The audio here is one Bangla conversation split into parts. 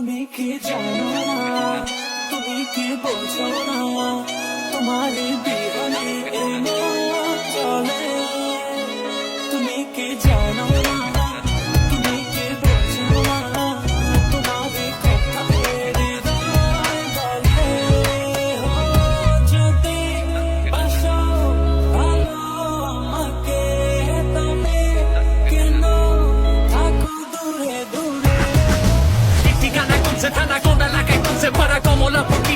তুমি কি জানো না? তুমি কি বোঝো না? তোমার বিহানে চলে।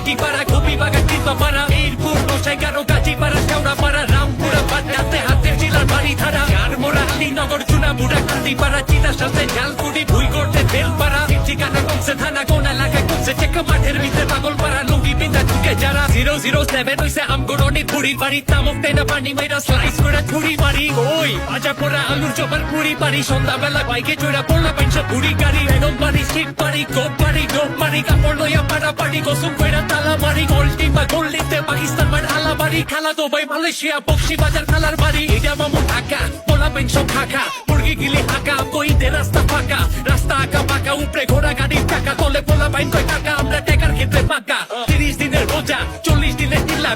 কমলা পাড়া কবি বাগান কিংবা পাড়া মিরপুর গোসাই গারো গাজী পাড়া কেওড়া পাড়া রামপুরা পাটনাতে হাতের জেলার বাড়ি ধারা চার মোড়া আলীনগর চুনা বুড়া কান্দি পাড়া চিতার সাথে ঝালকুড়ি ভুই করতে তেল পাড়া ঠিকানা কোনছে থানা কোন এলাকায় কোনছে চেক মাঠের ভিতরে পাগল পাড়া লুঙ্গি পিন্দা ঢুকে যারা জিরো জিরো সেভেন হইছে আমগরনি পুরীর বাড়ি তামক তেনা পানি মাইরা স্লাইস করে ছুরি মারি ওই বাজা পোড়া আলুর চপার পুরি পারি সন্ধ্যাবেলা বাইকে চড়া পড়লা পেনশা বুড়ি গাড়ি বেগম বাড়ি সিট পারি কোপ পারি ডোপ মারি কাপড় লইয়া পাড়া পাড়ি গোসুম কইরা তালা মারি গোল্ডি বা গোল্ডিতে পাকিস্তান মার আলা বাড়ি খালা দুবাই মালয়েশিয়া বক্সি বাজার খালার বাড়ি এটা মামু ঢাকা পোলা পেনশন খাকা মুরগি গিলি হাকা কইতে রাস্তা ফাঁকা রাস্তা আঁকা পাকা উপরে ঘোড়া গাড়ির টাকা তোলে পোলা বাইন কয় টাকা আমরা টেকার ক্ষেত্রে পাকা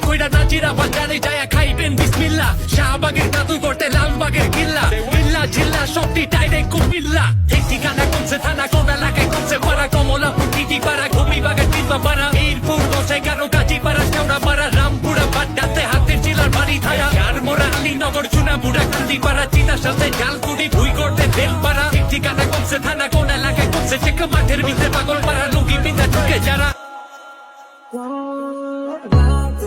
কইরা নাজিরা বাজারে যায় খাইবেন বিসমিল্লা। শাহবাগের দাদু করতে লালবাগের কিল্লা। বিল্লা জিল্লা সবটি ডাইরেক্ট কুমিল্লা। এই ঠিকানা কোনছে থানা কোন এলাকায় কোনছে পাড়া কমলা ফুটিটি পাড়া ঘুমি বাগান কিংবা পাড়া মিরপুর গোসাই গারো গাজী পাড়া কেওড়া পাড়া রামপুরা, বাড্ডাতে হাতের জেলার বাড়ি ধারা চার মোড়া আলীনগর চুনা বুড়া কান্দি পাড়া চিতার সাথে ঝালকুড়ি ভুই করতে তেল পাড়া এই ঠিকানা কোনছে থানা কোন এলাকায় কোনছে চেক মাঠের ভিতরে পাগল পাড়া লুঙ্গি পিন্দা ঢুকে যারা।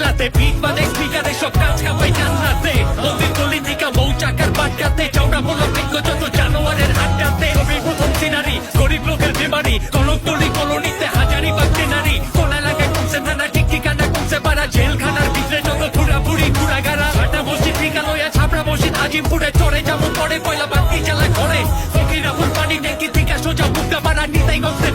কাজলাতে পিক বাদে স্পিকারে সব কাজ কাপাই জানলাতে নদীর গলি থেকে মৌচাকার বাটকাতে চৌড়া বলো বিজ্ঞ যত জানোয়ারের আড্ডাতে কবির প্রথম সিনারি, গরিব লোকের বিমারি কলকতলি কলোনিতে হাজারি বাগতে নারী। কোন এলাকায় কমছে থানা, ঠিক ঠিকানা কমছে পাড়া, জেলখানার ভিতরে যত ঘুরা বুড়ি ঘুরা গাড়া হাটা মসজিদ ঠিকা লইয়া ছাপড়া মসজিদ, আজিমপুরে চড়ে যেমন পড়ে পয়লা বাতি জ্বালা ঘরে ফকিরা ফুল পানি ট্যাঙ্কি থেকে সোজা মুক্তা পাড়া নিতাই গন্তে